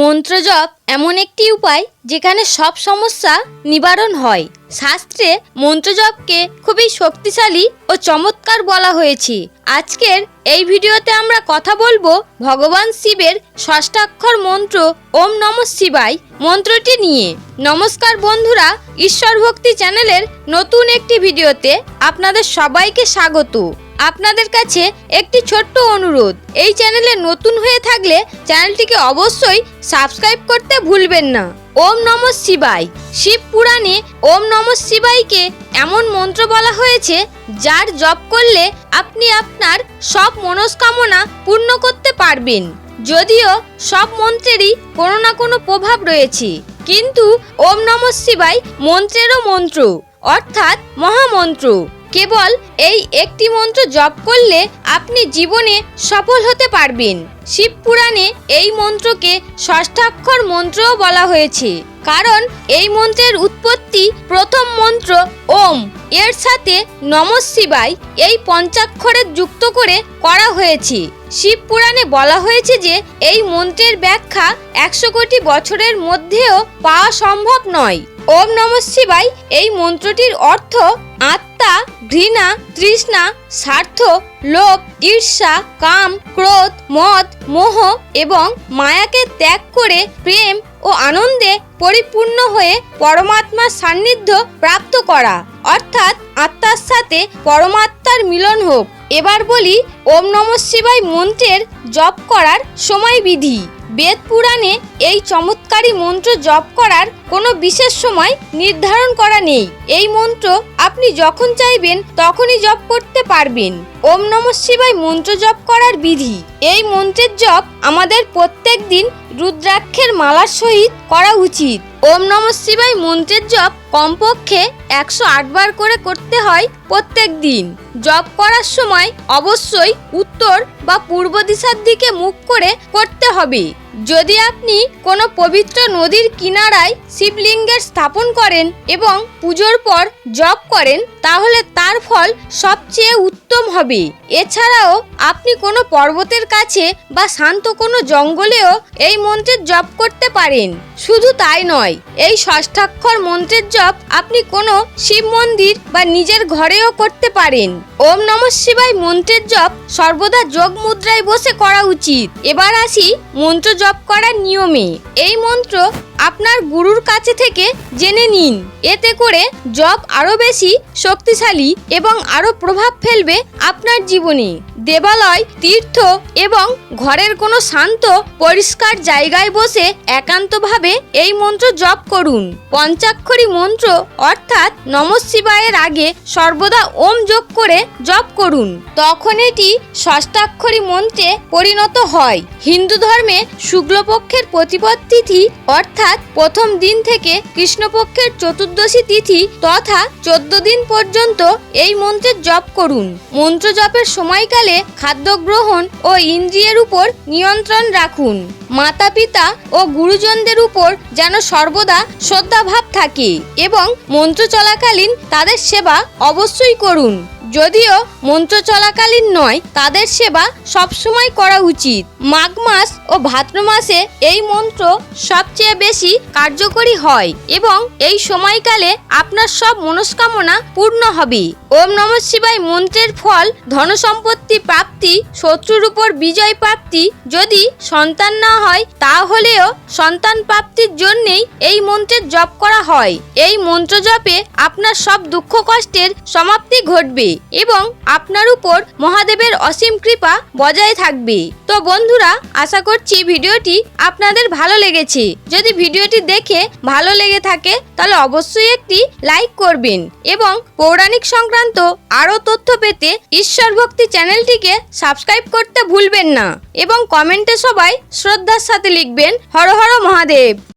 মন্ত্রজপ এমন একটি উপায় যেখানে সব সমস্যা নিবারণ হয়। শাস্ত্রে মন্ত্রজপকে খুবই শক্তিশালী ও চমৎকার বলা হয়েছে। আজকের এই ভিডিওতে আমরা কথা বলব ভগবান শিবের ষষ্ঠাক্ষর মন্ত্র ওম নম শিবাই মন্ত্রটি নিয়ে। নমস্কার বন্ধুরা ঈশ্বর ভক্তি চ্যানেলের নতুন একটি ভিডিওতে আপনাদের সবাইকে স্বাগত। আপনাদের কাছে একটি ছোট্ট অনুরোধ, এই চ্যানেলে নতুন হয়ে থাকলে চ্যানেলটিকে অবশ্যই সাবস্ক্রাইব করতে ভুলবেন না। ওম নম শিবায়। শিব পুরাণে ওম নম শিবাইকে এমন মন্ত্র বলা হয়েছে, যার জপ করলে আপনি আপনার সব মনস্কামনা পূর্ণ করতে পারবেন। যদিও সব মন্ত্রেরই কোনো না কোনো প্রভাব রয়েছে, কিন্তু ওম নম শিবায় মন্ত্রেরও মন্ত্র, অর্থাৎ মহামন্ত্র। কেবল এই একটি মন্ত্র জপ করলে আপনি জীবনে সফল হতে পারবেন। শিব পুরাণে এই মন্ত্রকে ষষ্ঠাক্ষর মন্ত্রও বলা হয়েছে। কারণ এই মন্ত্রের উৎপত্তি প্রথম মন্ত্র ওম। এর সাথে নম এই পঞ্চাক্ষরের যুক্ত করে করা হয়েছে। শিব পুরাণে বলা হয়েছে যে এই মন্ত্রের ব্যাখ্যা একশো কোটি বছরের মধ্যেও পাওয়া সম্ভব নয়। ওম নম এই মন্ত্রটির অর্থ আত্মা, ঘৃণা, তৃষ্ণা, স্বার্থ, লোভ, ঈর্ষা, কাম, ক্রোধ, মদ, মোহ এবং মায়াকে ত্যাগ করে প্রেম ও আনন্দে পরিপূর্ণ হয়ে পরমাত্মার সান্নিধ্য প্রাপ্ত করা। অর্থাৎ আত্মার সাথে পরমাত্মার মিলন হোক। এবার বলি ওম নম শিবায় মন্ত্রের জপ করার সময় বিধি বেদ পুরাণে এই চমৎকারী মন্ত্র জপ করার কোনো বিশেষ সময় নির্ধারণ করা নেই। এই মন্ত্র আপনি যখন চাইবেন তখনই জপ করতে পারবেন। ওম নম শিবায় মন্ত্র জপ করার বিধি। এই মন্ত্রের জপ আমাদের প্রত্যেক দিন রুদ্রাক্ষের মালার সহিত করা উচিত। ওম নম শিবায় মন্ত্রের জপ কমপক্ষে একশো আট বার করে করতে হয় প্রত্যেক দিন জপ করার সময় অবশ্যই উত্তর বা পূর্ব দিশার দিকে মুখ করে করতে হবে। যদি আপনি কোনো পবিত্র নদীর কিনারায় শিবলিঙ্গের স্থাপন করেন এবং পুজোর পর জপ করেন, তাহলে তার ফল সবচেয়ে উত্তম হবে। এছাড়াও আপনি কোনো পর্বতের কাছে বা শান্ত কোনো জঙ্গলেও এই মন্ত্রের জপ করতে পারেন। শুধু তাই নয়, এই ষষ্ঠাক্ষর মন্ত্রের জপ আপনি কোনো শিব মন্দির বা নিজের ঘরেও করতে পারেন। ওম নম শিবায় মন্ত্রের জপ সর্বদা যোগ মুদ্রায় বসে করা উচিত। এবার আসি মন্ত্র জপ করার নিয়মে। এই মন্ত্র আপনার গুরুর কাছে থেকে জেনে নিন। এতে করে জপ আরও বেশি শক্তিশালী এবং আরও প্রভাব ফেলবে আপনার জীবনে। দেবালয়, তীর্থ এবং ঘরের কোনো শান্ত, পরিষ্কার জায়গায় বসে একান্তভাবে এই মন্ত্র জপ করুন। পঞ্চাক্ষরী মন্ত্র অর্থাৎ নম শিবায়ের আগে সর্বদা ওম যোগ করে জপ করুন। তখন এটি ষষ্ঠাক্ষরী মন্ত্রে পরিণত হয়। হিন্দু ধর্মে শুক্লপক্ষের প্রতিপদ তিথি অর্থাৎ প্রথম দিন থেকে কৃষ্ণপক্ষের চতুর্দশী তিথি তথা চোদ্দ দিন পর্যন্ত এই মন্ত্রের জপ করুন। মন্ত্র জপের সময়কালে খাদ্য গ্রহণ ও ইন্দ্রিয়ের উপর নিয়ন্ত্রণ রাখুন। মাতা পিতা ও গুরুজনদের উপর যেন সর্বদা শ্রদ্ধাভাব থাকে এবং মন্ত্র চলাকালীন তাদের সেবা অবশ্যই করুন। যদিও মন্ত্র চলাকালীন নয়, তাদের সেবা সবসময় করা উচিত। মাঘ মাস ও ভাদ্র মাসে এই মন্ত্র সবচেয়ে বেশি কার্যকরী হয় এবং এই সময়কালে আপনার সব মনস্কামনা পূর্ণ হবে। ওম নম শিবায় মন্ত্রের ফল, ধনসম্পত্তি প্রাপ্তি, শত্রুর উপর বিজয় প্রাপ্তি যদি সন্তান না হয়, তাহলেও সন্তান প্রাপ্তির জন্যেই এই মন্ত্রের জপ করা হয়। এই মন্ত্র জপে আপনার সব দুঃখ কষ্টের সমাপ্তি ঘটবে। এবং আপনার উপর মহাদেবের অসীম কৃপা বজায় থাকবে। তো বন্ধুরা, আশা করছি ভিডিওটি আপনাদের ভালো লেগেছে। যদি ভিডিওটি দেখে ভালো লেগে থাকে, তাহলে অবশ্যই একটি লাইক করবেন এবং পৌরাণিক সংক্রান্ত আরও তথ্য পেতে ঈশ্বর ভক্তি চ্যানেলটিকে সাবস্ক্রাইব করতে ভুলবেন না এবং কমেন্টে সবাই শ্রদ্ধার সাথে লিখবেন, হর হর মহাদেব।